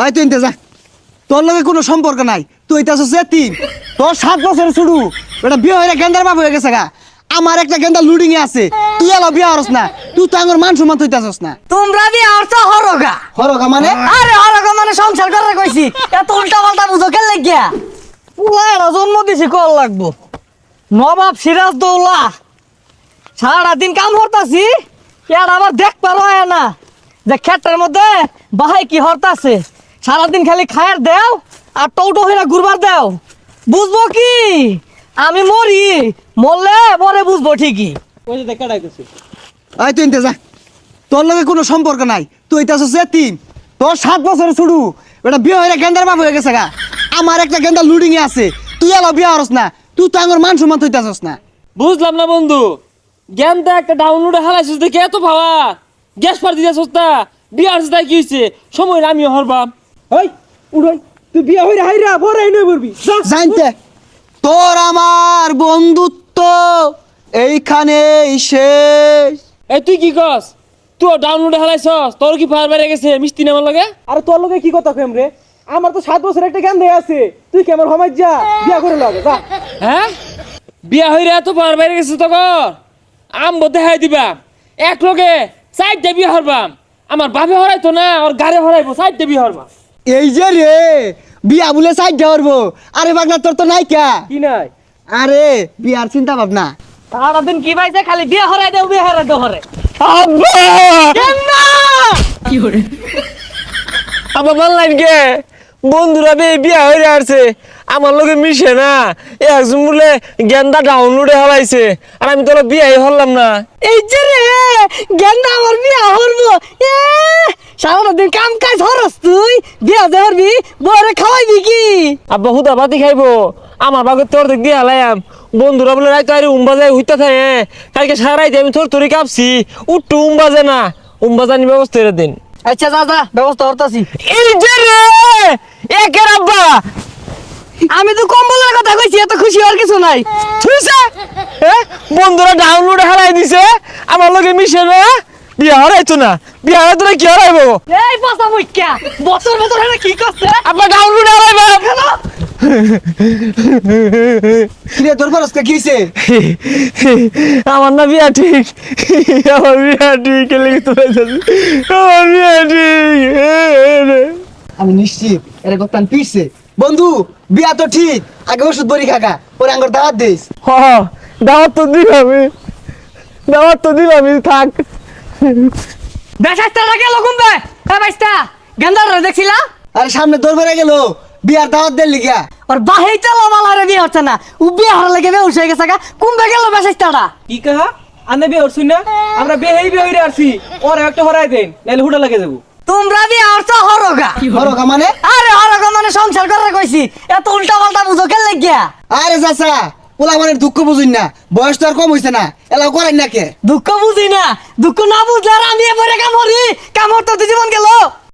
আয় তুই যা। তোর লগে কোনো সম্পর্ক নাই। তুই এটা হচ্ছে তিন। তোর সাত বছরের শুরু। এটা বিয়ে হয়ে গেন্দার বাপ হয়ে গেছে গা। আমার একটা গেন্দা লুডিং এ আছে। তুই এলো বিয়ে হরস না। তুই তো আমার মান সম্মান তুইতাছস না। তোমরা দিয়ে অর্থ হরগা। হরকা মানে? আরে হরগা মানে সংসার করে কইছি। এত উল্টা পাল্টা বুঝো কে লাগিয়া? পুলারা জন্ম দিছি কল লাগবো। নবাব সিরাজ দৌলা সারাদিন কাম হরতাছি আর আবার দেখ পারো না। যে ক্ষেত্রের মধ্যে বাহাই কি হরতাছে। সারাদিন খালি খায়ের দেও আর টৌটো হইরা ঘুরবার দেও। বুঝব কি? আমি মরি মরলে পরে বুঝব ঠিকই। আয় তুই যা। তোর লগে কোনো সম্পর্ক নাই। তুই এটা হচ্ছে তিন তোর সাত বছরের শুরু। এটা বিয়ে হয়ে গেন্দার বাপ হয়ে গেছে গা। আমার একটা গেন্দা লুডিং এ আছে। তুই এলো বিয়ে হরস না। তুই তো আমার মান সম্মান তুইতাছস না। বুঝলাম না বন্ধু। জ্ঞানটা একটা ডাউনলোডে হালাইছিস দেখে এত ভাবা। গ্যাস পার দিতে সস্তা বিয়ার সাথে কি হয়েছে সময় না আমিও হরবাম। ওই উড়াই তুই বিয়া হইরা হাইরা ভরাই নই পড়বি জানতে তোর আমার বন্ধুত্ব এইখানেই শেষ। এই তুই কি কস? তুই ডাউনলোডে হালাইছস তোর কি ফায়ার বেড়ে গেছে মিষ্টি নামার লাগে? আরে তোর লগে কি কথা কইম রে? আমার তো সাত বছর একটা জ্ঞান দেয়া আছে। তুই কেমন হমাই যা বিয়া করে লগে যা। হ্যাঁ? বিয়া হইরা এত ফায়ার বেড়ে গেছে তো কর আম বদে হাই দিবা। এক লগে চারটে বিয়া হরবাম। আমার বাপে হরাইতো না ওর গাড়ি হরাইবো চারটে বিয়া হরবাম। এই যে রে বিয়া বলে সাইড ধরবো আরে বাগনা তোর তো নাই কা? কি নাই? আরে বিয়ার চিন্তা ভাবনা। সারাদিন কি পাইছে? খালি বিয়ে হরাই দেও বিয়ে হরাই দেও হরে। আমার ভালো লাগে বন্ধুরা বে বিয়া হয়ে আসছে। আমার লগে মিশে না। একজন বলে গেন্দা ডাউনলোডে হলাইছে আর আমি তোর বিয়াই হলাম না। এই যে রে গেন্দা আমার বিয়া হরবো। এ সারাদিন কাম কাজ হরস তুই? বিয়া দে হরবি বরে খাওয়াইবি কি? আব্বা হুদা বাতি খাইবো। আমার তোর দিয়ে বন্ধুরা বলে রাইতো আরে উম্বা যায় হইতা থাকে। কালকে আমি তোর তোরে কাঁপছি। উঠটু উম্বা যায় না। উম্বা জানি ব্যবস্থা করে দিন। আচ্ছা যা যা ব্যবস্থা করতাছি। এই যে রে! একের আব্বা! আমি তো কম্বলের কথা কইছি এত খুশি হওয়ার কিছু নাই। বন্ধুরা ডাউনলোড হারাই দিছে। আমার লগে মিশে না। বিয়া হারাইতো না? বিয়া হারাইতো না কি হারাইবো? এই পাসা মুখ্যা বছর বছর হেনে কি করছে? আপনার ডাউনলোড হারাইবো। কিরে তোর আমার না বিয়া ঠিক। আমার বিয়া ঠিক লেগে আমার বিয়া ঠিক। আমি নিশ্চিত এর গতান পিছে বন্ধু বিয়া তো ঠিক আগে ওষুধ বড়ি খাকা ওরে আঙ্গুর দাওয়াত দিস। হ দাওয়াত তো দিলামই। দাওয়াত তো দিলামই থাক। বেশাস্তাটা গেল কুম্বে এ বাইস্তা গেন্দার দেখছিলা? আরে সামনে দৌড় বেড়ে গেল বিয়ার দাওয়াত লিগা ওর বাহেই চালা মালারে বিয়ে হচ্ছে না। ও বিয়ে হারা লেগে বেউস হয়ে গেছে গা। কুম্বে গেল বেশাস্তাটা কি কাহা? আনে বিয়ে হরছুই না? আমরা বিয়ে হেই বিয়ে হইরে ওর একটা হরাই দেন নাইলে হুডা লাগে যাব। তোমরা বিয়ে হচ্ছে হরগা। হরকা মানে? আরে হরগা মানে সংসার করে কইছি। এত উল্টা পাল্টা বুঝো কে লাগিয়া? আরে চাচা পোলা মানে দুঃখ বুঝুন না, বয়স তো আর কম হইছে না, এলাও করেন না কে দুঃখ বুঝি না, দুঃখ না বুঝলে আর আমি এবারে কামড়ি, কামড় তো জীবন গেল।